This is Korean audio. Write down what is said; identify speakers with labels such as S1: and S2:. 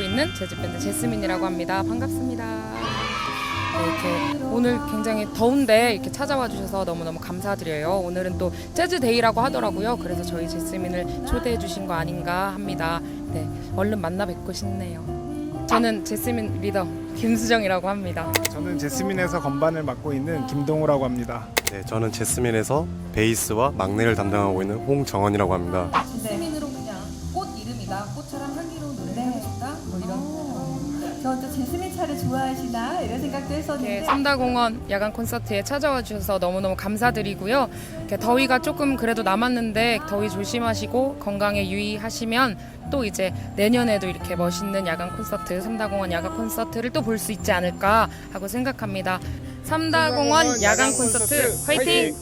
S1: 있는 재즈밴드 제스민이라고 합니다. 반갑습니다. 네, 이렇게 오늘 굉장히 더운데 이렇게 찾아와 주셔서 너무너무 감사드려요. 오늘은 또 재즈데이라고 하더라고요. 그래서 저희 제스민을 초대해 주신 거 아닌가 합니다. 네, 얼른 만나 뵙고 싶네요. 저는 제스민 리더 김수정이라고 합니다.
S2: 저는 제스민에서 건반을 맡고 있는 김동우라고 합니다.
S3: 네, 저는 제스민에서 베이스와 막내를 담당하고 있는 홍정원이라고 합니다.
S4: 제 꽃처럼 향기로운 노래를 하고 싶다. 뭐 이런.
S5: 저또 제스민 차를 좋아하시나 이런 생각도 했었는데
S1: 이렇게 삼다공원 야간 콘서트에 찾아와 주셔서 너무너무 감사드리고요. 이렇게 더위가 조금 그래도 남았는데 더위 조심하시고 건강에 유의하시면 또 이제 내년에도 이렇게 멋있는 야간 콘서트 삼다공원 야간 콘서트를 또 볼 수 있지 않을까 하고 생각합니다. 삼다공원 야간 콘서트 화이팅!